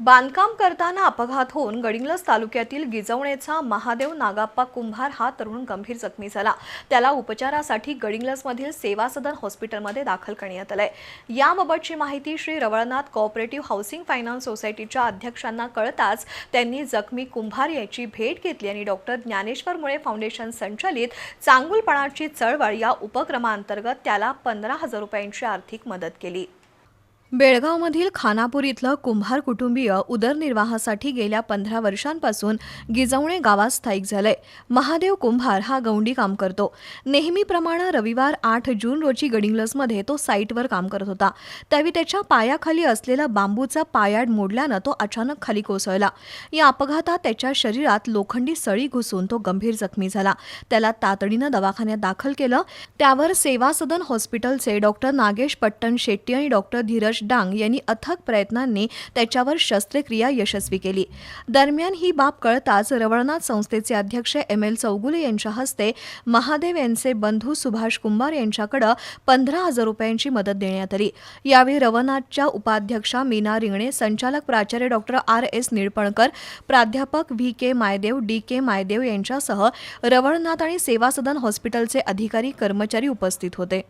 बांधकाम करताना अपघात होऊन गडिंग्लज तालुक्यातील गिजवणेचा महादेव नागाप्पा कुंभार हा तरुण गंभीर जखमी झाला. त्याला उपचारासाठी गडिंग्लजमधील सेवा सदन हॉस्पिटलमध्ये दाखल करण्यात आलंय. याबाबतची माहिती Shri Ravalnath cooperative housing finance सोसायटीच्या अध्यक्षांना कळताच त्यांनी जखमी कुंभार याची भेट घेतली आणि डॉक्टर ज्ञानेश्वर मुळे फाउंडेशन संचालित चांगुलपणाची चळवळ या उपक्रमाअंतर्गत त्याला पंधरा हजार रुपयांची आर्थिक मदत केली. बेळगावमधील खानापूर इथलं कुंभार कुटुंबीय उदरनिर्वाहासाठी गेल्या पंधरा वर्षांपासून गिजवणे गावात स्थायिक झालंय. महादेव कुंभार हा गौंडी काम करतो. नेहमीप्रमाणे रविवार आठ जून रोजी गडिंग्लजमध्ये तो साईटवर काम करत होता. त्यावेळी त्याच्या पायाखाली असलेला बांबूचा पायाड मोडल्यानं तो अचानक खाली कोसळला. या अपघातात त्याच्या शरीरात लोखंडी सळी घुसून तो गंभीर जखमी झाला. त्याला तातडीनं दवाखान्यात दाखल केलं. त्यावर सेवा सदन हॉस्पिटलचे डॉक्टर नागेश पट्टण शेट्टी आणि डॉक्टर धीरज डांग यांनी अथक प्रयत्नांनी त्याच्यावर शस्त्रक्रिया यशस्वी केली. दरम्यान ही बाब कळताच रवळनाथ संस्थेचे अध्यक्ष एम एल चौगुले यांच्या हस्ते महादेव यांचे बंधू सुभाष कुंभार यांच्याकडे पंधरा हजार रुपयांची मदत देण्यात आली. यावेळी रवनाथच्या उपाध्यक्षा मीना रिंगणे संचालक प्राचार्य डॉक्टर आर एस निळपणकर प्राध्यापक व्ही के मायदेव डी के मायदेव यांच्यासह रवळनाथ आणि सेवा सदन हॉस्पिटलचे अधिकारी कर्मचारी उपस्थित होते.